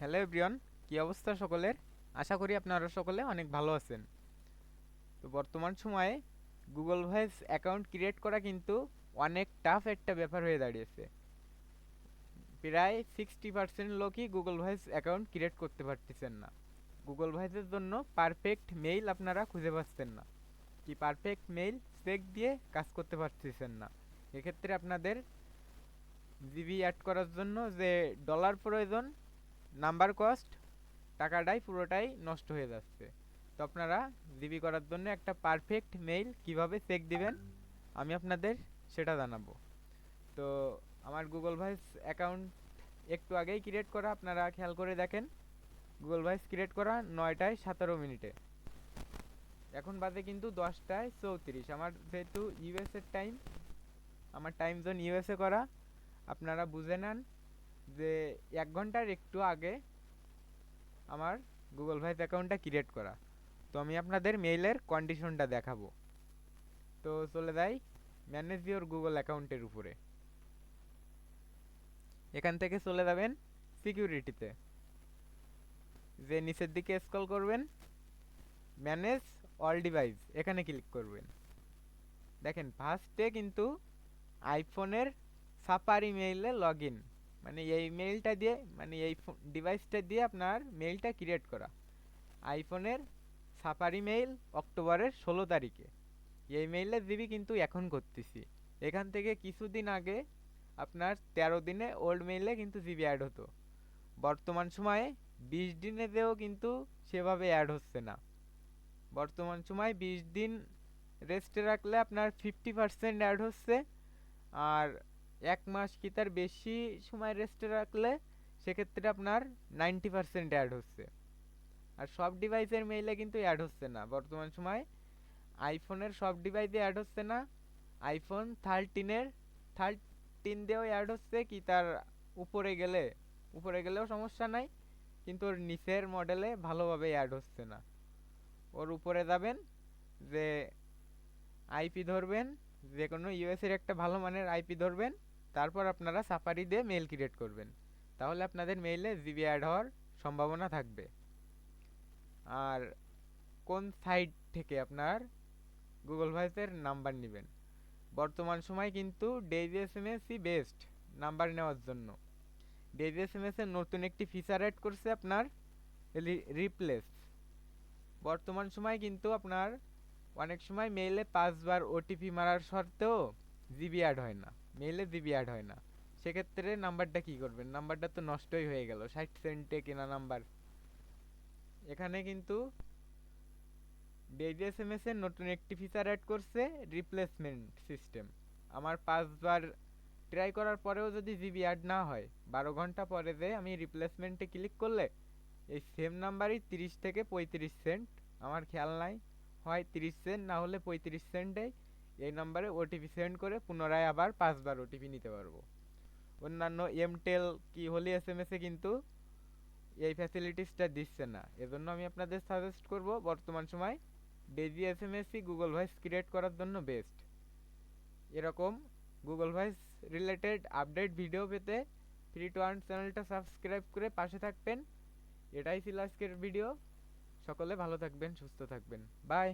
Hello everyone কি অবস্থা সকলের? আশা করি আপনারা সকলে অনেক ভালো আছেন। তো বর্তমান সময়ে গুগল ভয়েস অ্যাকাউন্ট ক্রিয়েট করা কিন্তু অনেক টাফ একটা ব্যাপার হয়ে দাঁড়িয়েছে। প্রায় সিক্সটি পার্সেন্ট লোকই গুগল ভয়েস অ্যাকাউন্ট ক্রিয়েট করতে পারতেছেন না। গুগল ভয়েসের জন্য পারফেক্ট মেইল আপনারা খুঁজে পাচ্ছেন না। কি পারফেক্ট মেইল চেক দিয়ে কাজ করতে পারতেছেন না। এক্ষেত্রে আপনাদের জিবি অ্যাড করার জন্য যে ডলার প্রয়োজন নাম্বার কস্ট, টাকাটাই পুরোটাই নষ্ট হয়ে যাচ্ছে। তো আপনারা জিবি করার জন্য একটা পারফেক্ট মেইল কীভাবে চেক দিবেন, আমি আপনাদের সেটা জানাব। তো আমার গুগল ভয়েস অ্যাকাউন্ট একটু আগেই ক্রিয়েট করা, আপনারা খেয়াল করে দেখেন। গুগল ভয়েস ক্রিয়েট করা নয়টায় সতেরো মিনিটে। এখন বাজে কিন্তু দশটায় চৌত্রিশ। আমার যেহেতু ইউএসের টাইম আমার টাইম জোন ইউএসএ করা, আপনারা বুঝে নেন। যে এক ঘণ্টার একটু আগে আমার গুগল ভয়েস অ্যাকাউন্টটা ক্রিয়েট করা। তো আমি আপনাদের মেইলের কন্ডিশনটা দেখাবো। তো চলে যাই ম্যানেজ ইওর গুগল অ্যাকাউন্টের উপরে। এখান থেকে চলে যাবেন সিকিউরিটিতে যে নিচের দিকে স্ক্রল করবেন ম্যানেজ অল ডিভাইস এখানে ক্লিক করবেন। দেখেন ফার্স্টে কিন্তু আইফোনের সাপারি মেইলে লগ ইন মানে এই মেইলটা দিয়ে মানে এই ডিভাইসটা দিয়ে আপনার মেইলটা ক্রিয়েট করা। আইফোনের সাফারি মেইল অক্টোবরের ষোলো তারিখে। এই মেইলের জিবি কিন্তু এখন করতেছি। এখান থেকে কিছুদিন আগে আপনার তেরো দিনে ওল্ড মেইলে কিন্তু জিবি অ্যাড হতো। বর্তমান সময়ে বিশ দিনেতেও কিন্তু সেভাবে অ্যাড হচ্ছে না। বর্তমান সময় বিশ দিন রেস্টে রাখলে আপনার ফিফটি পার্সেন্ট অ্যাড হচ্ছে। আর এক মাস কি তার বেশি সময় রেস্টে রাখলে সেক্ষেত্রে আপনার নাইনটি পার্সেন্ট অ্যাড হচ্ছে। আর সব ডিভাইসের মেইলে কিন্তু অ্যাড হচ্ছে না। বর্তমান সময় আইফোনের সব ডিভাইসে অ্যাড হচ্ছে না। আইফোন থার্টিনের থার্টিন দিয়েও অ্যাড হচ্ছে কি তার উপরে গেলে, উপরে গেলেও সমস্যা নাই, কিন্তু ওর নিচের মডেলে ভালোভাবে অ্যাড হচ্ছে না। ওর উপরে যাবেন, যে আইপি ধরবেন, যে কোনো ইউএসের একটা ভালো মানের আইপি ধরবেন তারপর আপনারা সাফারি দিয়ে মেল ক্রিয়েট করবেন। তাহলে আপনাদের মেইলে জিবি অ্যাড হওয়ার সম্ভাবনা থাকবে। আর কোন সাইট থেকে আপনার গুগল ভয়েসের নাম্বার নেবেন? বর্তমান সময় কিন্তু Daisy S M SE best number নেওয়ার জন্য। ডেইজি এস এম এস এর নতুন একটি ফিচার অ্যাড করছে আপনার রিপ্লেস বর্তমান সময় কিন্তু আপনার অনেক সময় মেইলে পাঁচবার ওটিপি মারার সত্ত্বেও জিবি অ্যাড হয় না। মেইলে জিবি অ্যাড হয় না। সেক্ষেত্রে নাম্বারটা কি করবেন? নাম্বারটা তো নষ্টই হয়ে গেল। ষাট সেন্টে কেনা নাম্বার। এখানে কিন্তু ডেইলি এস এম এস এর নতুন একটি ফিচার অ্যাড করছে রিপ্লেসমেন্ট সিস্টেম আমার পাঁচবার ট্রাই করার পরেও যদি জিবি অ্যাড না হয়, বারো ঘণ্টা পরে যে আমি রিপ্লেসমেন্টে ক্লিক করলে, এই সেম নাম্বারই তিরিশ থেকে পঁয়ত্রিশ সেন্ট। আমার খেয়াল নাই, হয় তিরিশ সেন্ট, না হলে পঁয়ত্রিশ সেন্টে এই নাম্বারে ওটিপি সেন্ড করে পুনরায় আবার পাঁচবার ওটিপি নিতে পারব। অন্যান্য এমটেল কি হলি এস এম এসে কিন্তু এই ফ্যাসিলিটিসটা দিচ্ছে না। এজন্য আমি আপনাদের সাজেস্ট করব, বর্তমান সময় Daisy S M SE Google voice create করার জন্য বেস্ট এরকম Google voice related update video পেতে থ্রি টু ওয়ান চ্যানেলটা সাবস্ক্রাইব করে পাশে থাকবেন। এটাই ছিল আজকের ভিডিও সকলে ভালো থাকবেন, সুস্থ থাকবেন। বাই